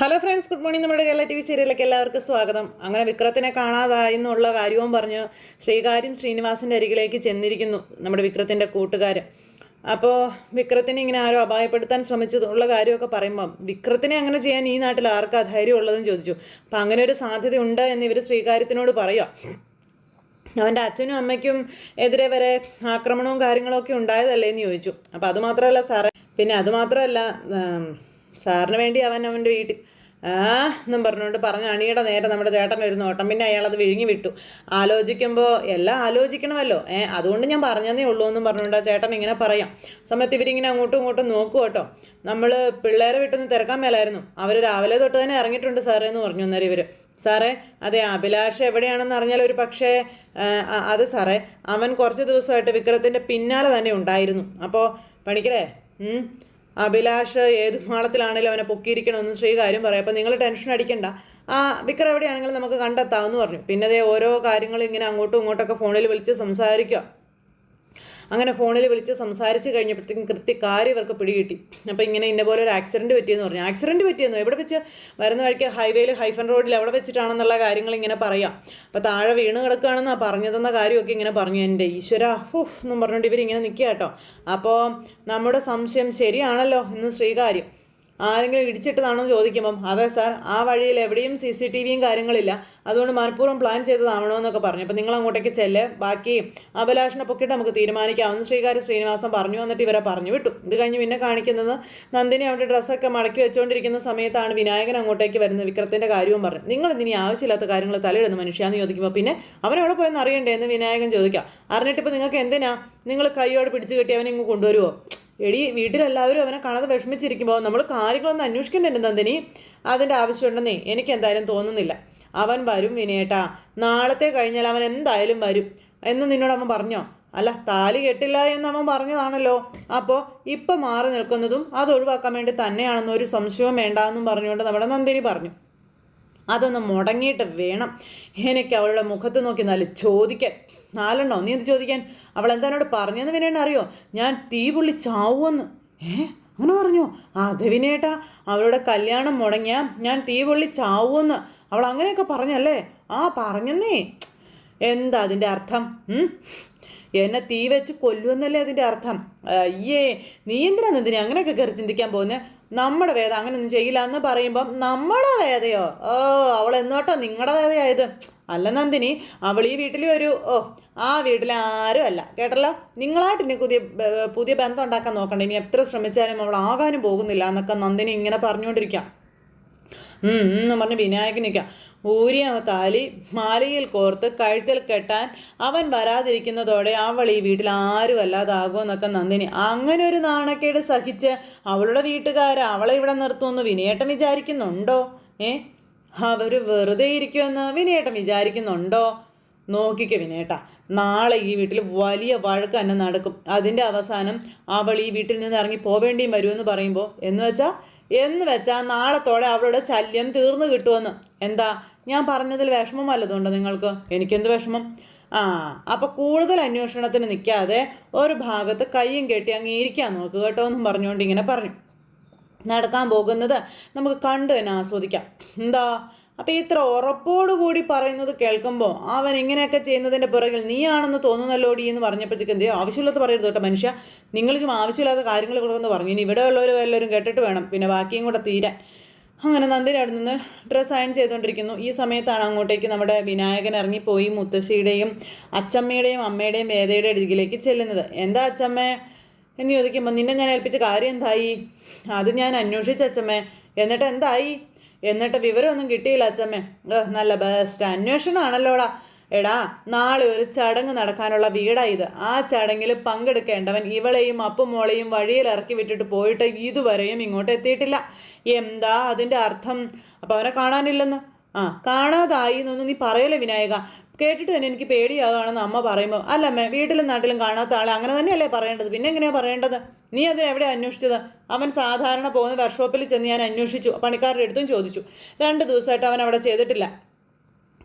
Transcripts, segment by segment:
Hello friends good morning നമ്മുടെ Kerala T V സീരിയലിലേക്ക് എല്ലാവർക്കും സ്വാഗതം. അങ്ങനെ വിക്രത്തിനെ കാണാതായി എന്നുള്ള കാര്യവും പറഞ്ഞ് ശ്രീകാര്യം ശ്രീനിവാസിന്റെ അരികിലേക്ക് ചെന്നിരിക്കുന്നു നമ്മുടെ വിക്രത്തിന്റെ കൂട്ടുകാരൻ. അപ്പോൾ വിക്രത്തിനെ ഇങ്ങനെ ആരോ അപായപ്പെടുത്താൻ ശ്രമിച്ചതുള്ള കാര്യമൊക്കെ പറയുമ്പോൾ വിക്രത്തിനെ അങ്ങനെ ചെയ്യാൻ ഈ നാട്ടിൽ ആർക്കാ ധൈര്യം ഉള്ളതെന്ന് ചോദിച്ചു. അപ്പം അങ്ങനെ ഒരു സാധ്യത ഉണ്ട് എന്ന് ഇവർ ശ്രീകാര്യത്തിനോട് പറയുക അവന്റെ അച്ഛനും അമ്മയ്ക്കും എതിരെ വരെ ആക്രമണവും കാര്യങ്ങളൊക്കെ ഉണ്ടായതല്ലേ എന്ന് ചോദിച്ചു. അപ്പോൾ അതുമാത്രമല്ല സാറേ പിന്നെ അത് മാത്രമല്ല ഉം, സാറിന് വേണ്ടി അവൻ അവന്റെ വീട്ടിൽ ആ എന്നും പറഞ്ഞുകൊണ്ട് പറഞ്ഞു അണിയുടെ നേരെ നമ്മുടെ ചേട്ടൻ ഒരു നോട്ടം പിന്നെ അയാൾ അത് വിഴുങ്ങി വിട്ടു. ആലോചിക്കുമ്പോൾ എല്ലാം ആലോചിക്കണമല്ലോ. ഏ അതുകൊണ്ട് ഞാൻ പറഞ്ഞതേ ഉള്ളൂ എന്നും പറഞ്ഞുകൊണ്ട് ചേട്ടൻ ഇങ്ങനെ പറയാം. സമയത്ത് ഇവരിങ്ങനെ അങ്ങോട്ടും ഇങ്ങോട്ടും നോക്കും കേട്ടോ. നമ്മൾ പിള്ളേരെ വിട്ടൊന്ന് തിരക്കാൻ മേലായിരുന്നു. അവർ രാവിലെ തൊട്ട് തന്നെ ഇറങ്ങിയിട്ടുണ്ട് സാറേ എന്ന് പറഞ്ഞു അന്നേരം ഇവർ സാറേ അതെ അഭിലാഷ് എവിടെയാണെന്ന് അറിഞ്ഞാൽ ഒരു പക്ഷേ അത് സാറേ അവൻ കുറച്ച് ദിവസമായിട്ട് വിക്രത്തിന്റെ പിന്നാലെ തന്നെ ഉണ്ടായിരുന്നു. അപ്പോൾ പണിക്കരേ അഭിലാഷ് ഏത് മാളത്തിലാണെങ്കിലും അവനെ പൊക്കിയിരിക്കണമെന്ന് ശ്രീകാര്യം പറയാം. അപ്പം നിങ്ങൾ ടെൻഷൻ അടിക്കണ്ട. ആ വിക്രം എവിടെയാണെങ്കിലും നമുക്ക് കണ്ടെത്താമെന്ന് പറഞ്ഞു. പിന്നെ ഓരോ കാര്യങ്ങളും ഇങ്ങനെ അങ്ങോട്ടും ഇങ്ങോട്ടൊക്കെ ഫോണിൽ വിളിച്ച് സംസാരിക്കുക. അങ്ങനെ ഫോണിൽ വിളിച്ച് സംസാരിച്ച് കഴിഞ്ഞപ്പോഴത്തേക്കും കൃത്യക്കാര്യം ഇവർക്ക് പിടികിട്ടി. അപ്പോൾ ഇങ്ങനെ ഇന്ന പോലെ ഒരു ആക്സിഡന്റ് പറ്റിയെന്ന് പറഞ്ഞു. ആക്സിഡന്റ് പറ്റിയെന്ന്? എവിടെ വെച്ച്? വരുന്ന വഴിക്ക് ഹൈവേയിൽ ഹൈഫൻ റോഡിൽ എവിടെ വെച്ചിട്ടാണെന്നുള്ള കാര്യങ്ങൾ ഇങ്ങനെ പറയാം. അപ്പോൾ താഴെ വീണ് കിടക്കുകയാണെന്നാണ് പറഞ്ഞതെന്ന കാര്യമൊക്കെ ഇങ്ങനെ പറഞ്ഞു. എന്റെ ഈശ്വര ഹുഫ് എന്നും പറഞ്ഞുകൊണ്ട് ഇവരിങ്ങനെ നിൽക്കുക കേട്ടോ. അപ്പോൾ നമ്മുടെ സംശയം ശരിയാണല്ലോ? എന്ന് ശ്രീകാര്യം. ആരെങ്കിലും ഇടിച്ചിട്ടതാണോ ചോദിക്കുമ്പം അതെ സാർ ആ വഴിയിൽ എവിടെയും സി സി ടി വിയും കാര്യങ്ങളില്ല. അതുകൊണ്ട് മനഃപൂർവം പ്ലാൻ ചെയ്തതാവണോ എന്നൊക്കെ പറഞ്ഞു. അപ്പം നിങ്ങൾ അങ്ങോട്ടേക്ക് ചെല്ല്. ബാക്കി അഭിലാഷണ പൊക്കിട്ട് നമുക്ക് തീരുമാനിക്കാമെന്ന് ശ്രീകാര്യ ശ്രീനിവാസൻ പറഞ്ഞു എന്നിട്ട് ഇവരെ പറഞ്ഞു വിട്ടു. ഇത് കഴിഞ്ഞ് പിന്നെ കാണിക്കുന്നത് നന്ദിനി അവിടെ ഡ്രസ്സൊക്കെ മടക്കി വെച്ചുകൊണ്ടിരിക്കുന്ന സമയത്താണ് വിനായകൻ അങ്ങോട്ടേക്ക് വരുന്നത് വിക്രത്തിന്റെ കാര്യവും പറഞ്ഞു നിങ്ങൾ ഇതിനി ആവശ്യമില്ലാത്ത കാര്യങ്ങൾ തലയിടുന്ന മനുഷ്യാന്ന് ചോദിക്കുമ്പോൾ പിന്നെ അവരവിടെ പോയെന്ന് അറിയണ്ടേ? എന്ന് വിനായകൻ ചോദിക്കാം. അറിഞ്ഞിട്ടിപ്പോൾ നിങ്ങൾക്ക് എന്തിനാ? നിങ്ങൾ കൈയോടെ പിടിച്ചു കെട്ടി അവനെ ഇങ്ങ് കൊണ്ടുവരുമോ എടി വീട്ടിലെല്ലാവരും അവനെ കാണാതെ വിഷമിച്ചിരിക്കുമ്പോൾ നമ്മൾ കാര്യങ്ങളൊന്നും അന്വേഷിക്കണ്ടേ നന്ദിനി. അതിന്റെ ആവശ്യമുണ്ടെന്നേ എനിക്ക് എന്തായാലും തോന്നുന്നില്ല. അവൻ വരും വിനയേട്ടാ. നാളത്തെ കഴിഞ്ഞാൽ അവൻ എന്തായാലും വരും. എന്ന് നിന്നോട് അവൻ പറഞ്ഞോ? അല്ല താലി കെട്ടില്ല എന്ന് അവൻ പറഞ്ഞതാണല്ലോ. അപ്പോൾ ഇപ്പം മാറി നിൽക്കുന്നതും അത് ഒഴിവാക്കാൻ വേണ്ടി തന്നെയാണെന്ന് ഒരു സംശയവും വേണ്ട എന്നും പറഞ്ഞുകൊണ്ട് നമ്മുടെ നന്ദിനി പറഞ്ഞു. അതൊന്ന് മുടങ്ങിയിട്ട് വേണം എനിക്ക് അവളുടെ മുഖത്ത് നോക്കി നല്ല ചോദിക്കാൻ. നാലെണ്ണോ? നീ എന്ത് ചോദിക്കാൻ? അവൾ എന്താനോട് പറഞ്ഞെന്ന് വിനേണ്ണ അറിയോ? ഞാൻ തീ പുള്ളി ചാവുമെന്ന് ഏ? അങ്ങനെ പറഞ്ഞോ? അത് വിനേട്ടാ അവളുടെ കല്യാണം മുടങ്ങിയ ഞാൻ തീ പുള്ളി ചാവുമെന്ന് അവൾ അങ്ങനെയൊക്കെ പറഞ്ഞല്ലേ? ആ പറഞ്ഞെന്നേ. എന്താ അതിന്റെ അർത്ഥം? എന്നെ തീ വെച്ച് കൊല്ലുമെന്നല്ലേ അതിന്റെ അർത്ഥം? അയ്യേ നീ എന്തിനാ എന്തിനാ അങ്ങനെയൊക്കെ കയറി ചിന്തിക്കാൻ പോകുന്നത് നമ്മുടെ വേദ അങ്ങനെയൊന്നും ചെയ്യില്ല എന്ന് പറയുമ്പം നമ്മുടെ വേദയോ? ഓ അവൾ എന്നോട്ടോ നിങ്ങളുടെ വേദയായത്. അല്ല നന്ദിനി അവൾ ഈ വീട്ടിൽ ഒരു ഓ ആ വീട്ടിൽ ആരും അല്ല. കേട്ടല്ലോ? നിങ്ങളായിട്ട് ഇനി പുതിയ പുതിയ ബന്ധം ഉണ്ടാക്കാൻ നോക്കണ്ട. ഇനി എത്ര ശ്രമിച്ചാലും അവൾ ആകാനും പോകുന്നില്ല എന്നൊക്കെ നന്ദിനി ഇങ്ങനെ പറഞ്ഞുകൊണ്ടിരിക്കാം. എന്ന് പറഞ്ഞ് വിനായകൻ നിൽക്കാം ഊരിയ താലി മാലയിൽ കോർത്ത് കഴുത്തിൽ കെട്ടാൻ അവൻ വരാതിരിക്കുന്നതോടെ അവൾ ഈ വീട്ടിൽ ആരും അല്ലാതാകുമെന്നൊക്കെ നന്ദിനി. അങ്ങനെ ഒരു നാണക്കേട് സഹിച്ച് അവളുടെ വീട്ടുകാർ അവളെ ഇവിടെ നിർത്തുമെന്ന് വിനയേട്ടൻ വിചാരിക്കുന്നുണ്ടോ? ഏ? അവർ വെറുതെ ഇരിക്കുമെന്ന് വിനയേട്ടൻ വിചാരിക്കുന്നുണ്ടോ? നോക്കിക്കോ വിനേട്ട നാളെ ഈ വീട്ടിൽ വലിയ വഴക്ക് തന്നെ നടക്കും. അതിന്റെ അവസാനം അവൾ ഈ വീട്ടിൽ നിന്ന് ഇറങ്ങി പോവേണ്ടിയും വരുമെന്ന് പറയുമ്പോൾ എന്ന് വെച്ചാൽ എന്ന് വെച്ചാൽ നാളത്തോടെ അവളുടെ ശല്യം തീർന്നു കിട്ടുമെന്ന്. എന്താ? ഞാൻ പറഞ്ഞതിൽ വിഷമം വല്ലതുണ്ടോ നിങ്ങൾക്ക്? എനിക്കെന്ത് വിഷമം? ആ അപ്പോൾ കൂടുതൽ അന്വേഷണത്തിന് നിൽക്കാതെ ഒരു ഭാഗത്ത് കയ്യും കെട്ടി അങ്ങ് ഇരിക്കാൻ നോക്കുക കേട്ടോ എന്നും പറഞ്ഞുകൊണ്ട് ഇങ്ങനെ പറഞ്ഞു. നടക്കാൻ പോകുന്നത് നമുക്ക് കണ്ടു തന്നെ ആസ്വദിക്കാം. എന്താ? അപ്പം ഇത്ര ഉറപ്പോടുകൂടി പറയുന്നത് കേൾക്കുമ്പോൾ അവൻ ഇങ്ങനെയൊക്കെ ചെയ്യുന്നതിന്റെ പുറകിൽ നീയാണെന്ന് തോന്നുന്നല്ലോടി എന്ന് പറഞ്ഞപ്പോഴത്തേക്ക് എന്ത്? ആവശ്യമില്ലാത്ത പറയരുത് കേട്ടോ മനുഷ്യ. നിങ്ങൾ ചുമ്മാ ആവശ്യമില്ലാത്ത കാര്യങ്ങൾ കൊടുക്കുന്നു പറഞ്ഞു. ഇനി ഇവിടെ ഉള്ളവരും എല്ലാവരും കേട്ടിട്ട് വേണം. പിന്നെ ബാക്കിയും കൂടെ തീരാൻ. അങ്ങനെ നന്ദിനി അവിടെ നിന്ന് ഡ്രസ്സ് അയൺ ചെയ്തുകൊണ്ടിരിക്കുന്നു. ഈ സമയത്താണ് അങ്ങോട്ടേക്ക് നമ്മുടെ വിനായകൻ ഇറങ്ങിപ്പോയി മുത്തശ്ശിയുടെയും അച്ചമ്മയുടെയും അമ്മയുടെയും വേദയുടെ അരികിലേക്ക് ചെല്ലുന്നത്. എന്താ അച്ചമ്മേ എന്ന് ചോദിക്കുമ്പോൾ നിന്നെ ഞാൻ ഏൽപ്പിച്ച കാര്യം എന്തായി? അത് ഞാൻ അന്വേഷിച്ച അച്ഛമ്മേ. എന്നിട്ട് എന്തായി? എന്നിട്ട് വിവരമൊന്നും കിട്ടിയില്ല അച്ഛമ്മേ. നല്ല ബെസ്റ്റ് അന്വേഷണമാണല്ലോടാ. എടാ നാളെ ഒരു ചടങ്ങ് നടക്കാനുള്ള വീടാ ഇത്. ആ ചടങ്ങിൽ പങ്കെടുക്കേണ്ടവൻ ഇവളെയും അപ്പും മോളെയും വഴിയിൽ ഇറക്കി വിട്ടിട്ട് പോയിട്ട് ഇതുവരെയും ഇങ്ങോട്ട് എത്തിയിട്ടില്ല. എന്താ അതിന്റെ അർത്ഥം? അപ്പം അവനെ കാണാനില്ലെന്ന്? ആ കാണാതായി എന്നൊന്നും നീ പറയല്ലേ വിനായക? കേട്ടിട്ട് തന്നെ എനിക്ക് പേടിയാകുകയാണെന്ന് അമ്മ പറയുമ്പോൾ അല്ല അമ്മ വീട്ടിലും നാട്ടിലും കാണാത്ത ആളെ അങ്ങനെ തന്നെയല്ലേ പറയേണ്ടത്? പിന്നെ എങ്ങനെയാ പറയേണ്ടത്? നീ അത് എവിടെ അന്വേഷിച്ചത്? അവൻ സാധാരണ പോകുന്ന വർക്ക്ഷോപ്പിൽ ചെന്ന് ഞാൻ അന്വേഷിച്ചു. പണിക്കാരുടെ അടുത്തും ചോദിച്ചു. രണ്ട് ദിവസമായിട്ട് അവൻ അവിടെ ചെയ്തിട്ടില്ല.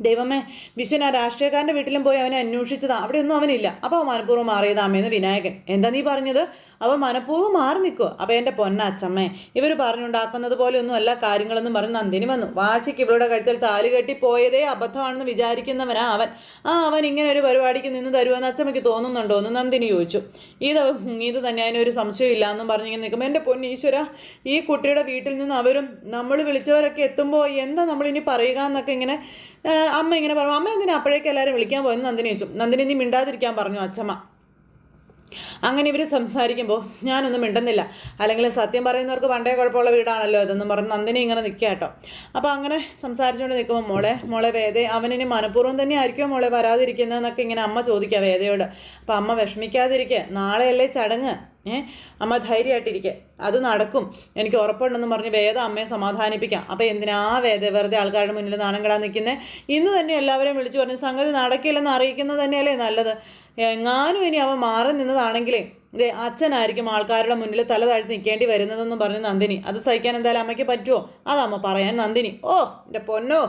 ദൈവമേ വിശ്വൻ ആ രാഷ്ട്രീയക്കാരന്റെ വീട്ടിലും പോയി അവനെ അന്വേഷിച്ചതാ. അവിടെയൊന്നും അവനില്ല. അപ്പോൾ മനഃപൂർവം മാറിയതാമേന്ന് വിനായകൻ. എന്താ നീ പറഞ്ഞത്? അവൻ മനഃപൂർവം മാറി നിൽക്കുക അപ്പം എന്റെ പൊന്ന അച്ചമ്മേ ഇവർ പറഞ്ഞുണ്ടാക്കുന്നത് പോലെ ഒന്നും അല്ല കാര്യങ്ങളെന്നും പറഞ്ഞ് നന്ദിനി വന്നു. വാശിക്ക് ഇവളുടെ കഴുത്തിൽ താലി കെട്ടി പോയതേ അബദ്ധമാണെന്ന് വിചാരിക്കുന്നവനാ അവൻ. ആ അവൻ ഇങ്ങനെ ഒരു പരിപാടിക്ക് നിന്ന് തരുമെന്ന് അച്ചമ്മയ്ക്ക് തോന്നുന്നുണ്ടോ എന്ന് നന്ദിനി ചോദിച്ചു. ഇത് ഇത് തന്നെ അതിനൊരു സംശയമില്ല എന്നും പറഞ്ഞിങ്ങനെ നിൽക്കുമ്പോൾ എന്റെ പൊന്നീശ്വര ഈ കുട്ടിയുടെ വീട്ടിൽ നിന്ന് അവരും നമ്മൾ വിളിച്ചവരൊക്കെ എത്തുമ്പോൾ എന്താ നമ്മളിനി പറയുക എന്നൊക്കെ ഇങ്ങനെ അമ്മ ഇങ്ങനെ പറഞ്ഞു. അമ്മ എന്തിനാ അപ്പോഴേക്കും എല്ലാവരും വിളിക്കാൻ പോയെന്ന് നന്ദിനി ചോദിച്ചു. നന്ദിനി നീ മിണ്ടാതിരിക്കാൻ പറഞ്ഞു അച്ഛമ്മ. അങ്ങനെ ഇവർ സംസാരിക്കുമ്പോൾ ഞാനൊന്നും മിണ്ടുന്നില്ല. അല്ലെങ്കിൽ സത്യം പറയുന്നവർക്ക് പണ്ടേ കുഴപ്പമുള്ള വീടാണല്ലോ ഇതെന്നും പറഞ്ഞ് നന്ദിനി ഇങ്ങനെ നിൽക്കുക കേട്ടോ അപ്പോൾ അങ്ങനെ സംസാരിച്ചുകൊണ്ട് നിൽക്കുമ്പോൾ മോളെ മോളെ വേദ അവനിനി മനഃപൂർവം തന്നെ ആയിരിക്കുമോ മോളെ വരാതിരിക്കുന്നതെന്നൊക്കെ ഇങ്ങനെ അമ്മ ചോദിക്കുക വേദയോട്. അപ്പോൾ അമ്മ വിഷമിക്കാതിരിക്കുക നാളെയല്ലേ ചടങ്ങ്? ഏ? അമ്മ ധൈര്യമായിട്ടിരിക്കുക അത് നടക്കും. എനിക്ക് ഉറപ്പുണ്ടെന്ന് പറഞ്ഞ് വേദ അമ്മയെ സമാധാനിപ്പിക്കാം. അപ്പോൾ എന്തിനാ വേദ വെറുതെ ആൾക്കാരുടെ മുന്നിൽ നാണം കെടാൻ നിൽക്കുന്നത് ഇന്ന് തന്നെ എല്ലാവരെയും വിളിച്ചു പറഞ്ഞ് സംഗതി നടക്കില്ലെന്ന് അറിയിക്കുന്നത് തന്നെയല്ലേ നല്ലത്? എങ്ങാനും ഇനി അവൻ മാറി നിന്നതാണെങ്കിലേ ഇതേ അച്ഛനായിരിക്കും ആൾക്കാരുടെ മുന്നിൽ തല താഴ്ത്തി നിൽക്കേണ്ടി വരുന്നതെന്ന് പറഞ്ഞ് നന്ദിനി. അത് സഹിക്കാൻ എന്തായാലും അമ്മയ്ക്ക് പറ്റുമോ അതമ്മ പറയാൻ നന്ദിനി. ഓ എന്റെ പൊന്നോ.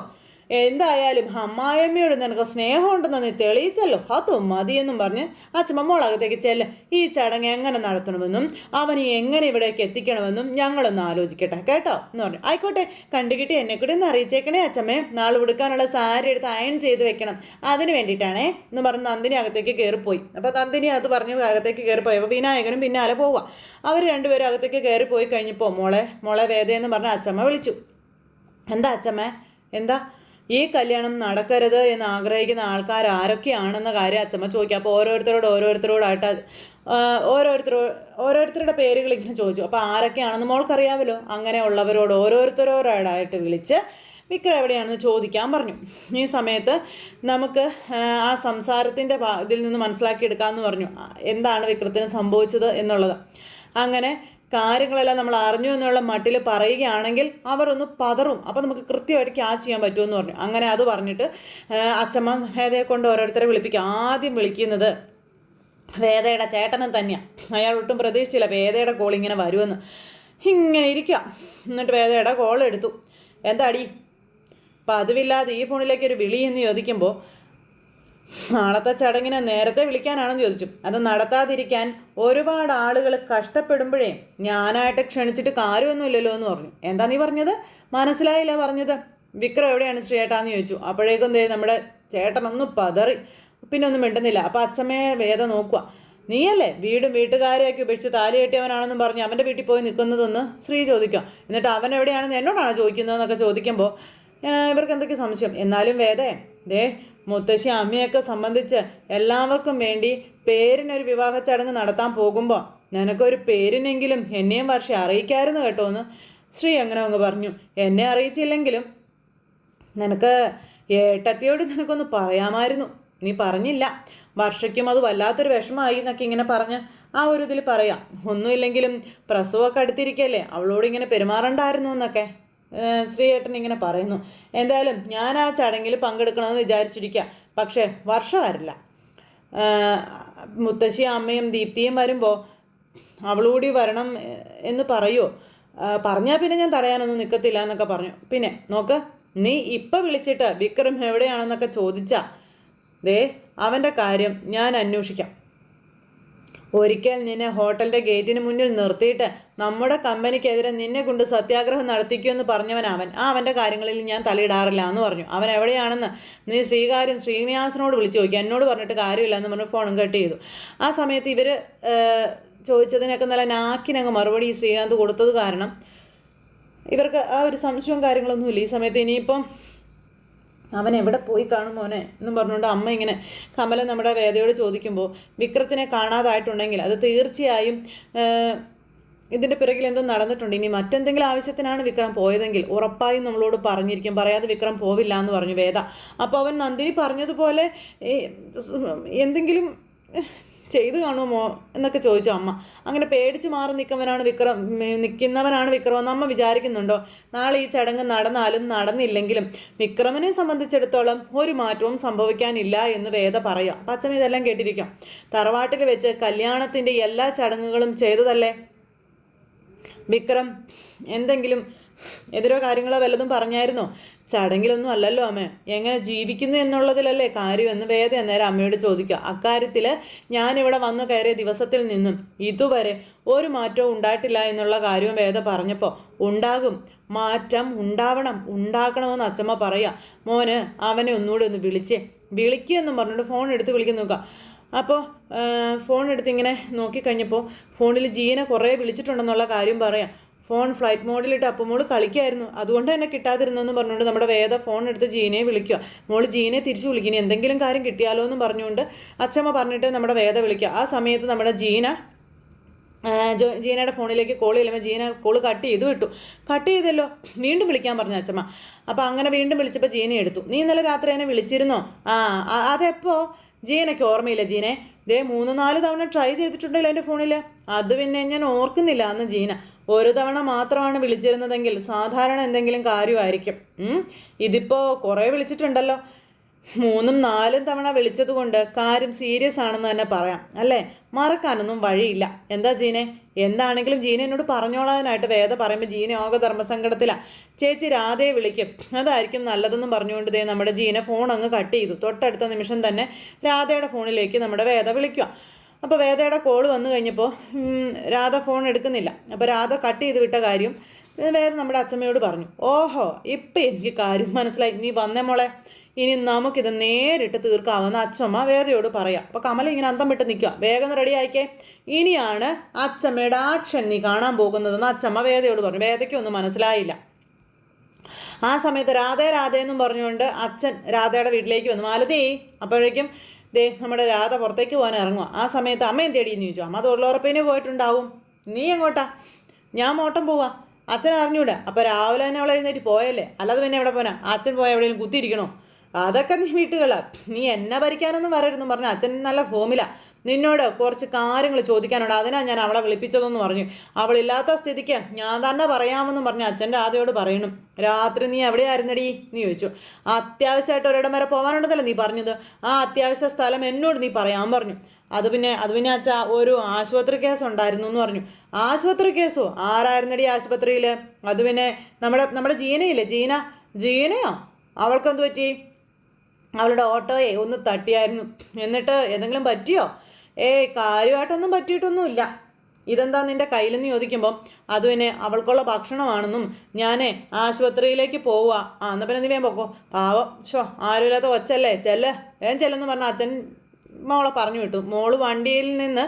എന്തായാലും അമ്മായിയമ്മയോട് നിനക്ക് സ്നേഹമുണ്ടെന്ന് നീ തെളിയിച്ചല്ലോ. അതും മതിയെന്നും പറഞ്ഞ് അച്ഛമ്മ മോളകത്തേക്ക് ചെല്ല. ഈ ചടങ്ങ് എങ്ങനെ നടത്തണമെന്നും അവനെ എങ്ങനെ ഇവിടേക്ക് എത്തിക്കണമെന്നും ഞങ്ങളൊന്ന് ആലോചിക്കട്ടെ കേട്ടോ? എന്ന് പറഞ്ഞു. ആയിക്കോട്ടെ കണ്ടുകിട്ടി എന്നെ കൂടി ഒന്ന് അറിയിച്ചേക്കണേ അച്ഛമ്മേ. നാളെ ഉടുക്കാനുള്ള സാരി എടുത്ത് അയൺ ചെയ്ത് വെക്കണം. അതിന് വേണ്ടിയിട്ടാണേ. എന്ന് പറഞ്ഞ് നന്ദിനി അകത്തേക്ക് കയറിപ്പോയി. അപ്പോൾ നന്ദിനി അത് പറഞ്ഞു അകത്തേക്ക് കയറിപ്പോയി. അപ്പോൾ വിനായകനും പിന്നാലെ പോവുക അവർ രണ്ടുപേരും അകത്തേക്ക് കയറിപ്പോയി കഴിഞ്ഞപ്പോൾ മോളെ മോളെ വേദയെന്ന് പറഞ്ഞ അച്ഛമ്മ വിളിച്ചു. എന്താ അച്ഛമ്മേ? എന്താ? ഈ കല്യാണം നടക്കരുത് എന്ന് ആഗ്രഹിക്കുന്ന ആൾക്കാർ ആരൊക്കെയാണെന്ന കാര്യം അച്ഛമ്മ ചോദിക്കുക അപ്പോൾ ഓരോരുത്തരോട് ഓരോരുത്തരോടായിട്ട് ഓരോരുത്തരോ ഓരോരുത്തരുടെ പേരുകൾ ഇങ്ങനെ ചോദിച്ചു. അപ്പോൾ ആരൊക്കെയാണെന്ന് മോൾക്കറിയാമല്ലോ. അങ്ങനെ ഉള്ളവരോട് ഓരോരുത്തരോടായിട്ട് വിളിച്ച് മിക്ക എവിടെയാണെന്ന് ചോദിക്കാൻ പറഞ്ഞു. ഈ സമയത്ത് നമുക്ക് ആ സംസാരത്തിന്റെ ഇതിൽ നിന്ന് മനസ്സിലാക്കിയെടുക്കാമെന്ന് പറഞ്ഞു. എന്താണ് വിക്രത്തിന് സംഭവിച്ചത് എന്നുള്ളത്. അങ്ങനെ കാര്യങ്ങളെല്ലാം നമ്മൾ അറിഞ്ഞു എന്നുള്ള മട്ടിൽ പറയുകയാണെങ്കിൽ അവർ ഒന്ന് പതറും. അപ്പോൾ നമുക്ക് കൃത്യമായിട്ട് ക്യാച്ച് ചെയ്യാൻ പറ്റുമെന്ന് പറഞ്ഞു. അങ്ങനെ അത് പറഞ്ഞിട്ട് അച്ഛമ്മ ഹേതയെ കൊണ്ട് ഓരോരുത്തരെ വിളിപ്പിക്കുക ആദ്യം വിളിക്കുന്നത് വേദയുടെ ചേട്ടനും തന്നെയാണ് അയാൾ ഒട്ടും പ്രതീക്ഷിച്ചില്ല വേദയുടെ കോൾ ഇങ്ങനെ വരുമെന്ന്. ഇങ്ങനെ ഇരിക്കുക എന്നിട്ട് വേദയുടെ കോൾ എടുത്തു. എന്താടി? പതിവില്ലാതെ ഈ ഫോണിലേക്ക് ഒരു വിളി എന്ന് ചോദിക്കുമ്പോൾ നാളത്തെ ചടങ്ങിനെ നേരത്തെ വിളിക്കാനാണെന്ന് ചോദിച്ചു. അത് നടത്താതിരിക്കാൻ ഒരുപാട് ആളുകൾ കഷ്ടപ്പെടുമ്പോഴേ ഞാനായിട്ട് ക്ഷണിച്ചിട്ട് കാര്യമൊന്നുമില്ലല്ലോ എന്ന് പറഞ്ഞു. എന്താ നീ പറഞ്ഞത്? മനസ്സിലായില്ല പറഞ്ഞത്? വിക്രം എവിടെയാണ് ചേട്ടാന്ന് ചോദിച്ചു. അപ്പോഴേക്കും ദേ നമ്മുടെ ചേട്ടനൊന്ന് പതറി. പിന്നെ ഒന്നും മിണ്ടുന്നില്ല. അപ്പം അച്ഛമ്മയെ വേദ നോക്കുക നീയല്ലേ വീടും വീട്ടുകാരെയൊക്കെ ഉപേക്ഷിച്ച് താലി കെട്ടിയവനാണെന്നും പറഞ്ഞ് അവന്റെ വീട്ടിൽ പോയി നിൽക്കുന്നതെന്ന് ശ്രീ ചോദിക്കാം. എന്നിട്ട് അവൻ എവിടെയാണെന്ന് എന്നോടാണ് ചോദിക്കുന്നതെന്നൊക്കെ ചോദിക്കുമ്പോൾ ഇവർക്ക് എന്തൊക്കെ സംശയം? എന്നാലും വേദേ ദേ മുത്തശ്ശി അമ്മയൊക്കെ സംബന്ധിച്ച് എല്ലാവർക്കും വേണ്ടി പേരിനൊരു വിവാഹ ചടങ്ങ് നടത്താൻ പോകുമ്പോൾ നിനക്കൊരു പേരിനെങ്കിലും എന്നെയും വർഷം അറിയിക്കായിരുന്നു കേട്ടോ എന്ന് ശ്രീ അങ്ങനെ അങ്ങ് പറഞ്ഞു. എന്നെ അറിയിച്ചില്ലെങ്കിലും നിനക്ക് ഏട്ടത്തിയോട് നിനക്കൊന്ന് പറയാമായിരുന്നു. നീ പറഞ്ഞില്ല. വർഷയ്ക്കും അത് വല്ലാത്തൊരു വിഷമമായി എന്നൊക്കെ ഇങ്ങനെ പറഞ്ഞ് ആ ഒരു ഇതിൽ പറയാം. ഒന്നുമില്ലെങ്കിലും പ്രസവമൊക്കെ അടുത്തിരിക്കല്ലേ? അവളോട് ഇങ്ങനെ പെരുമാറണ്ടായിരുന്നു എന്നൊക്കെ. ശ്രീയേട്ടൻ ഇങ്ങനെ പറയുന്നു. എന്തായാലും ഞാൻ ആ ചടങ്ങിൽ പങ്കെടുക്കണമെന്ന് വിചാരിച്ചിരിക്കുക പക്ഷേ വർഷം വരില്ല. മുത്തശ്ശി അമ്മയും ദീപ്തിയും വരുമ്പോൾ അവളുകൂടി വരണം എന്ന് പറയുമോ പറഞ്ഞാൽ പിന്നെ ഞാൻ തടയാനൊന്നും നിൽക്കത്തില്ല എന്നൊക്കെ പറഞ്ഞു. പിന്നെ നോക്ക് നീ ഇപ്പം വിളിച്ചിട്ട് വിക്രം എവിടെയാണെന്നൊക്കെ ചോദിച്ചാ ദേ അവന്റെ കാര്യം ഞാൻ അന്വേഷിക്കാം. ഒരിക്കൽ നിന്നെ ഹോട്ടലിന്റെ ഗേറ്റിന് മുന്നിൽ നിർത്തിയിട്ട് നമ്മുടെ കമ്പനിക്കെതിരെ നിന്നെ കൊണ്ട് സത്യാഗ്രഹം നടത്തിക്കുമെന്ന് പറഞ്ഞവൻ അവൻ. ആ അവന്റെ കാര്യങ്ങളിൽ ഞാൻ തലയിടാറില്ല എന്ന് പറഞ്ഞു. അവൻ എവിടെയാണെന്ന് നീ ശ്രീകാര്യം ശ്രീനിവാസനോട് വിളിച്ചു നോക്കി എന്നോട് പറഞ്ഞിട്ട് കാര്യമില്ല എന്ന് പറഞ്ഞ് ഫോണും കട്ട് ചെയ്തു. ആ സമയത്ത് ഇവർ ചോദിച്ചതിനൊക്കെ നല്ല നാക്കിനങ്ങ് മറുപടി ശ്രീകാന്ത് കൊടുത്തത് കാരണം ഇവർക്ക് ആ ഒരു സംശയവും കാര്യങ്ങളൊന്നുമില്ല. ഈ സമയത്ത് ഇനിയിപ്പം അവൻ എവിടെ പോയി കാണും മോനെ എന്നും പറഞ്ഞുകൊണ്ട് അമ്മ ഇങ്ങനെ കമല നമ്മുടെ വേദയോട് ചോദിക്കുമ്പോൾ വിക്രത്തിനെ കാണാതായിട്ടുണ്ടെങ്കിൽ അത് തീർച്ചയായും ഇതിന്റെ പിറകിൽ എന്തോ നടന്നിട്ടുണ്ട്. ഇനി മറ്റെന്തെങ്കിലും ആവശ്യത്തിനാണ് വിക്രം പോയതെങ്കിൽ ഉറപ്പായും നമ്മളോട് പറഞ്ഞിരിക്കും. പറയാതെ വിക്രം പോവില്ല എന്ന് പറഞ്ഞു വേദ. അപ്പോൾ അവൻ നന്ദിനി പറഞ്ഞതുപോലെ എന്തെങ്കിലും ചെയ്തു കാണുമോ എന്നൊക്കെ ചോദിച്ചു അമ്മ. അങ്ങനെ പേടിച്ചു മാറി നിൽക്കുന്നവനാണ് വിക്രം നിൽക്കുന്നവനാണ് വിക്രം എന്ന് അമ്മ വിചാരിക്കുന്നുണ്ടോ? നാളെ ഈ ചടങ്ങ് നടന്നാലും നടന്നില്ലെങ്കിലും വിക്രമനെ സംബന്ധിച്ചിടത്തോളം ഒരു മാറ്റവും സംഭവിക്കാനില്ല എന്ന് വേദ പറയാം. അപ്പം അച്ഛൻ ഇതെല്ലാം കേട്ടിരിക്കാം. തറവാട്ടിൽ വെച്ച് കല്യാണത്തിന്റെ എല്ലാ ചടങ്ങുകളും ചെയ്തതല്ലേ? വിക്രം എന്തെങ്കിലും എതിരോ കാര്യങ്ങളോ വല്ലതും പറഞ്ഞായിരുന്നോ? ചടങ്ങിലൊന്നും അല്ലല്ലോ അമ്മ. എങ്ങനെ ജീവിക്കുന്നു എന്നുള്ളതിലല്ലേ കാര്യമെന്ന് വേദ അന്നേരം അമ്മയോട് ചോദിക്കുക. അക്കാര്യത്തിൽ ഞാനിവിടെ വന്നു കയറിയ ദിവസത്തിൽ നിന്നും ഇതുവരെ ഒരു മാറ്റവും ഉണ്ടായിട്ടില്ല എന്നുള്ള കാര്യവും വേദ പറഞ്ഞപ്പോൾ ഉണ്ടാകും. മാറ്റം ഉണ്ടാവണം. ഉണ്ടാക്കണമെന്ന് അച്ചമ്മ പറയുക മോന് അവനെ ഒന്നുകൂടി ഒന്ന് വിളിച്ചേ. വിളിക്കുകയെന്നും പറഞ്ഞിട്ട് ഫോൺ എടുത്ത് വിളിക്കാൻ നോക്കുക അപ്പോൾ ഫോൺ എടുത്ത് ഇങ്ങനെ നോക്കിക്കഴിഞ്ഞപ്പോൾ ഫോണിൽ ജീനെ കുറേ വിളിച്ചിട്ടുണ്ടെന്നുള്ള കാര്യം പറയാം. ഫോൺ ഫ്ലൈറ്റ് മോഡിലിട്ട് അപ്പോൾ മോൾ കളിക്കായിരുന്നു. അതുകൊണ്ട് തന്നെ കിട്ടാതിരുന്നെന്ന് പറഞ്ഞുകൊണ്ട് നമ്മുടെ വേദ ഫോൺ എടുത്ത് ജീനയെ വിളിക്കുക മോൾ ജീനെ തിരിച്ചു വിളിക്കുന്നു എന്തെങ്കിലും കാര്യം കിട്ടിയാലോ എന്ന് പറഞ്ഞുകൊണ്ട് അച്ഛമ്മ പറഞ്ഞിട്ട് നമ്മുടെ വേദ വിളിക്കുക ആ സമയത്ത് നമ്മുടെ ജീന ജീനയുടെ ഫോണിലേക്ക് കോൾ ചെയ്യുമ്പോൾ ജീന കോൾ കട്ട് ചെയ്തു വിട്ടു. കട്ട് ചെയ്തല്ലോ. വീണ്ടും വിളിക്കാൻ പറഞ്ഞു അച്ഛമ്മ. അപ്പോൾ അങ്ങനെ വീണ്ടും വിളിച്ചപ്പോൾ ജീന എടുത്തു. നീ ഇന്നലെ രാത്രി എന്നെ വിളിച്ചിരുന്നോ? ആ അതെപ്പോൾ ജീനയ്ക്ക് ഓർമ്മയില്ല. ജീനെ ദേ മൂന്ന് നാല് തവണ ട്രൈ ചെയ്തിട്ടുണ്ടല്ലോ എന്റെ ഫോണിൽ അത് പിന്നെ ഞാൻ ഓർക്കുന്നില്ല അന്ന് ജീന. ഒരു തവണ മാത്രമാണ് വിളിച്ചിരുന്നതെങ്കിൽ സാധാരണ എന്തെങ്കിലും കാര്യമായിരിക്കും. ഇതിപ്പോ കുറേ വിളിച്ചിട്ടുണ്ടല്ലോ. മൂന്നും നാലും തവണ വിളിച്ചത് കൊണ്ട് കാര്യം സീരിയസ് ആണെന്ന് തന്നെ പറയാം അല്ലേ? മറക്കാനൊന്നും വഴിയില്ല. എന്താ ജീനെ? എന്താണെങ്കിലും ജീന എന്നോട് പറഞ്ഞോളാനായിട്ട് വേദ പറയുമ്പോൾ ജീന യോഗ ധർമ്മസങ്കടത്തിലാണ് ചേച്ചി രാധയെ വിളിക്കും. അതായിരിക്കും നല്ലതെന്നും പറഞ്ഞുകൊണ്ട് ദേ നമ്മുടെ ജീന ഫോൺ അങ്ങ് കട്ട് ചെയ്തു. തൊട്ടടുത്ത നിമിഷം തന്നെ രാധയുടെ ഫോണിലേക്ക് നമ്മുടെ വേദ വിളിക്കുക അപ്പോൾ വേദയുടെ കോൾ വന്നു കഴിഞ്ഞപ്പോൾ രാധ ഫോൺ എടുക്കുന്നില്ല. അപ്പോൾ രാധ കട്ട് ചെയ്ത് വിട്ട കാര്യം വേദ നമ്മുടെ അച്ഛമ്മയോട് പറഞ്ഞു. ഓഹോ ഇപ്പം എനിക്ക് കാര്യം മനസ്സിലായി. നീ വന്നേ മോളെ. ഇനി നമുക്കിത് നേരിട്ട് തീർക്കാമെന്ന് അച്ഛമ്മ വേദയോട് പറയാം. അപ്പോൾ കമല ഇങ്ങനെ അന്തം വിട്ട് നിൽക്കുക വേഗം റെഡി ആയിക്കേ. ഇനിയാണ് അച്ഛമ്മയുടെ ആക്ഷൻ നീ കാണാൻ പോകുന്നതെന്ന് അച്ഛമ്മ വേദയോട് പറഞ്ഞു. വേദയ്ക്കൊന്നും മനസ്സിലായില്ല. ആ സമയത്ത് രാധേ രാധേ എന്നും പറഞ്ഞുകൊണ്ട് അച്ഛൻ രാധയുടെ വീട്ടിലേക്ക് വന്നു. മാലതി അപ്പോഴേക്കും ദേ നമ്മുടെ രാധ പുറത്തേക്ക് പോകാൻ ഇറങ്ങുക ആ സമയത്ത് അമ്മ എന്ത് എന്ന് ചോദിച്ചു. അമ്മ തൊഴിലുറപ്പിനെ പോയിട്ടുണ്ടാവും. നീ എങ്ങോട്ടാ? ഞാൻ മോട്ടം പോവാ. അച്ഛൻ അറിഞ്ഞൂടെ. അപ്പോൾ രാവിലെ തന്നെ അവളെ എഴുന്നേറ്റ് പോയല്ലേ? അല്ലാതെ പിന്നെ എവിടെ പോനാ? അച്ഛൻ പോയ എവിടെയെങ്കിലും കുത്തിയിരിക്കണോ? അതൊക്കെ നീ വീട്ടുകളാ. നീ എന്നെ ഭരിക്കാനൊന്നും വരരുതെന്ന് പറഞ്ഞു അച്ഛൻ നല്ല ഫോമിലാ. നിന്നോട് കുറച്ച് കാര്യങ്ങൾ ചോദിക്കാനുണ്ട്. അതിനാ ഞാൻ അവളെ വിളിപ്പിച്ചതെന്ന് പറഞ്ഞു. അവളില്ലാത്ത സ്ഥിതിക്ക് ഞാൻ തന്നെ പറയാമെന്ന് പറഞ്ഞ് അച്ഛന്റെ ആദ്യയോട് പറയണം രാത്രി നീ എവിടെയായിരുന്നടി? നീ ചോദിച്ചു. അത്യാവശ്യമായിട്ട് ഒരിടം വരെ പോകാനുണ്ടതല്ലേ നീ പറഞ്ഞത്? ആ അത്യാവശ്യ സ്ഥലം എന്നോട് നീ പറയാൻ പറഞ്ഞു. അത് പിന്നെ അത് പിന്നെ അച്ഛാ ഒരു ആശുപത്രി കേസ് ഉണ്ടായിരുന്നു എന്ന് പറഞ്ഞു. ആശുപത്രി കേസോ ആരായിരുന്നടി ആശുപത്രിയിൽ അത് പിന്നെ നമ്മുടെ നമ്മുടെ ജീനയില്ലേ? ജീന ജീനയോ? അവൾക്കെന്ത് പറ്റി? അവളുടെ ഓട്ടോയെ ഒന്ന് തട്ടിയായിരുന്നു. എന്നിട്ട് എന്തെങ്കിലും പറ്റിയോ? ഏയ് കാര്യമായിട്ടൊന്നും പറ്റിയിട്ടൊന്നുമില്ല. ഇതെന്താ നിന്റെ കയ്യിലെന്ന് ചോദിക്കുമ്പോൾ അത് പിന്നെ അവൾക്കുള്ള ഭക്ഷണമാണെന്നും ഞാൻ ആശുപത്രിയിലേക്ക് പോവുക ആ എന്നാൽ പിന്നെ നീ വേഗം പോക്കോ. പാവം ഷോ ആരുമില്ലാത്ത ഒച്ചല്ലേ ചെല്ല്. വേഗം ചെല്ലെന്ന് പറഞ്ഞ അച്ഛൻ മോളെ പറഞ്ഞു വിട്ടു. മോൾ വണ്ടിയിൽ നിന്ന്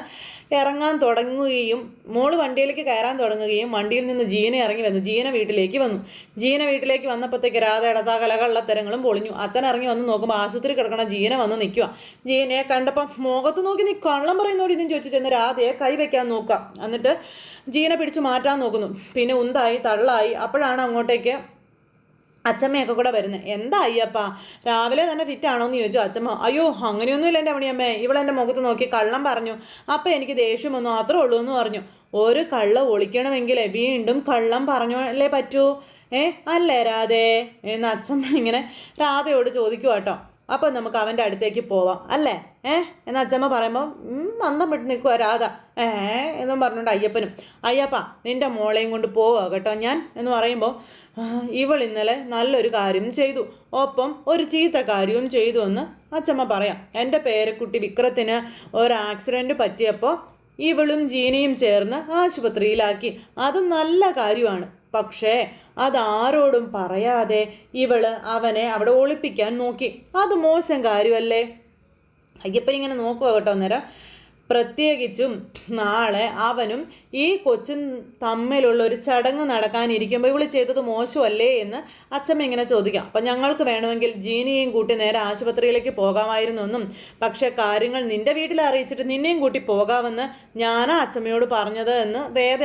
ഇറങ്ങാൻ തുടങ്ങുകയും മോൾ വണ്ടിയിലേക്ക് കയറാൻ തുടങ്ങുകയും വണ്ടിയിൽ നിന്ന് ജീന ഇറങ്ങി വന്നു. ജീന വീട്ടിലേക്ക് വന്നു. ജീന വീട്ടിലേക്ക് വന്നപ്പോഴത്തേക്ക് രാധയുടെ കള്ളത്തരങ്ങളും പൊളിഞ്ഞു. അച്ഛൻ ഇറങ്ങി വന്ന് നോക്കുമ്പോൾ ആശുപത്രി കിടക്കണ ജീന വന്ന് നിൽക്കുക. ജീനയെ കണ്ടപ്പം മുഖത്ത് നോക്കി നീ കള്ളം പറയുന്നോട് ഇതും ചോദിച്ചു. ചെന്ന് രാധയെ കൈവയ്ക്കാൻ നോക്കുക. എന്നിട്ട് ജീന പിടിച്ചു മാറ്റാൻ നോക്കുന്നു. പിന്നെ ഉന്തായി തള്ളായി. അപ്പോഴാണ് അങ്ങോട്ടേക്ക് അച്ചമ്മയൊക്കെ കൂടെ വരുന്നത് എന്താ അയ്യപ്പ? രാവിലെ തന്നെ ഫിറ്റ് ആണോ എന്ന് ചോദിച്ചു അച്ചമ്മ. അയ്യോ അങ്ങനെയൊന്നുമില്ല എന്റെ അമ്മണിയമ്മേ ഇവളെന്റെ മുഖത്ത് നോക്കി കള്ളം പറഞ്ഞു. അപ്പം എനിക്ക് ദേഷ്യം വന്നു. അത്രേ ഉള്ളൂ എന്ന് പറഞ്ഞു. ഒരു കള്ള ഒളിക്കണമെങ്കിൽ വീണ്ടും കള്ളം പറഞ്ഞല്ലേ പറ്റൂ? ഏ അല്ലേ രാധേ എന്ന് അച്ഛമ്മ ഇങ്ങനെ രാധയോട് ചോദിക്കുക കേട്ടോ. അപ്പം നമുക്ക് അവന്റെ അടുത്തേക്ക് പോവാം. അല്ലേ? ഏ എന്ന് അച്ഛമ്മ പറയുമ്പോൾ മന്ദം വിട്ട് നിൽക്കുക രാധ. ഏ എന്നും പറഞ്ഞുകൊണ്ട് അയ്യപ്പനും അയ്യപ്പ നിന്റെ മോളെയും കൊണ്ട് പോവുക കേട്ടോ ഞാൻ എന്ന് പറയുമ്പോൾ ഇവൾ ഇന്നലെ നല്ലൊരു കാര്യം ചെയ്തു. ഒപ്പം ഒരു ചീത്ത കാര്യവും ചെയ്തു എന്ന് അച്ചമ്മ പറയാം. എന്റെ പേരക്കുട്ടി വിക്രത്തിന് ഒരു ആക്സിഡന്റ് പറ്റിയപ്പോൾ ഇവളും ജീനയും ചേർന്ന് ആശുപത്രിയിലാക്കി. അത് നല്ല കാര്യമാണ്. പക്ഷേ അതാരോടും പറയാതെ ഇവൾ അവനെ അവിടെ ഒളിപ്പിക്കാൻ നോക്കി. അത് മോശം കാര്യമല്ലേ? അയ്യപ്പൻ ഇങ്ങനെ നോക്കുക കേട്ടോ അന്നേരം. പ്രത്യേകിച്ചും നാളെ അവനും ഈ കൊച്ചും തമ്മിലുള്ള ഒരു ചടങ്ങ് നടക്കാനിരിക്കുമ്പോൾ ഇവൾ ചെയ്തത് മോശമല്ലേ എന്ന് അച്ഛമ്മ ഇങ്ങനെ ചോദിക്കാം. അപ്പം ഞങ്ങൾക്ക് വേണമെങ്കിൽ ജീനിയെയും കൂട്ടി നേരെ ആശുപത്രിയിലേക്ക് പോകാമായിരുന്നു എന്നും പക്ഷേ കാര്യങ്ങൾ നിന്റെ വീട്ടിൽ അറിയിച്ചിട്ട് നിന്നെയും കൂട്ടി പോകാമെന്ന് ഞാനാ അച്ഛമ്മയോട് പറഞ്ഞത് എന്ന് വേദ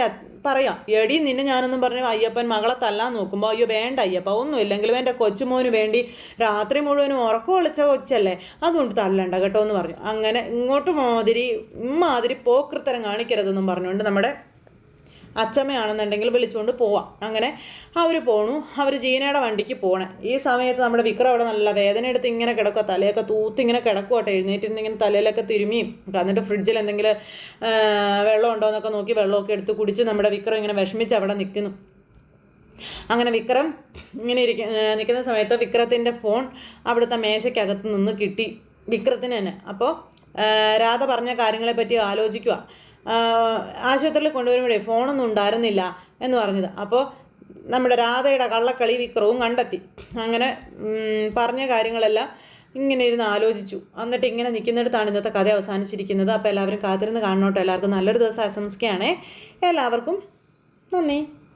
പറയാം. എടി നിന്നെ ഞാനൊന്നും പറഞ്ഞു അയ്യപ്പൻ മകളെ തല്ലാൻ നോക്കുമ്പോൾ അയ്യോ വേണ്ട അയ്യപ്പ ഒന്നുമില്ലെങ്കിലും എന്റെ കൊച്ചുമോന് വേണ്ടി രാത്രി മുഴുവനും ഉറക്കം ഒളിച്ച കൊച്ചല്ലേ അതുകൊണ്ട് തല്ലണ്ട കേട്ടോ എന്ന് പറഞ്ഞു. അങ്ങനെ ഇങ്ങോട്ട് മാതിരി ഇമ്മാതിരി പോക്കൃത്തരം കാണിക്കരുതെന്നും പറഞ്ഞുകൊണ്ട് നമ്മുടെ അച്ചമ്മയാണെന്നുണ്ടെങ്കിൽ വിളിച്ചുകൊണ്ട് പോവാം. അങ്ങനെ അവർ പോണു. അവർ ജീനയുടെ വണ്ടിക്ക് പോണേ. ഈ സമയത്ത് നമ്മുടെ വിക്രം അവിടെ നല്ല വേദന എടുത്ത് ഇങ്ങനെ കിടക്കുക തലയൊക്കെ തൂത്തിങ്ങനെ കിടക്കുവട്ടെ എഴുന്നേറ്റിരുന്ന് ഇങ്ങനെ തലയിലൊക്കെ തിരുമിയും എന്നിട്ട് ഫ്രിഡ്ജിൽ എന്തെങ്കിലും വെള്ളം ഉണ്ടോ എന്നൊക്കെ നോക്കി വെള്ളമൊക്കെ എടുത്ത് കുടിച്ച് നമ്മുടെ വിക്രം ഇങ്ങനെ വിഷമിച്ച് അവിടെ നിൽക്കുന്നു അങ്ങനെ വിക്രം ഇങ്ങനെ ഇരിക്ക നിൽക്കുന്ന സമയത്ത് വിക്രത്തിന്റെ ഫോൺ അവിടുത്തെ മേശയ്ക്കകത്ത് നിന്ന് കിട്ടി. വിക്രത്തിന് തന്നെ. അപ്പോൾ രാധ പറഞ്ഞ കാര്യങ്ങളെപ്പറ്റി ആലോചിക്കുക ആശുപത്രിയിൽ കൊണ്ടുവരുമ്പോഴേ ഫോണൊന്നും ഉണ്ടായിരുന്നില്ല എന്ന് പറഞ്ഞത്. അപ്പോൾ നമ്മുടെ രാധയുടെ കള്ളക്കളി വിക്രവും കണ്ടെത്തി. അങ്ങനെ പറഞ്ഞ കാര്യങ്ങളെല്ലാം ഇങ്ങനെ ഇരുന്ന് ആലോചിച്ചു. എന്നിട്ട് ഇങ്ങനെ നിൽക്കുന്നിടത്താണ് ഇന്നത്തെ കഥ അവസാനിച്ചിരിക്കുന്നത്. അപ്പോൾ എല്ലാവരും കാത്തിരുന്ന് കാണണോട്ടോ. എല്ലാവർക്കും നല്ലൊരു ദിവസം ആശംസിക്കുകയാണേ. എല്ലാവർക്കും നന്ദി.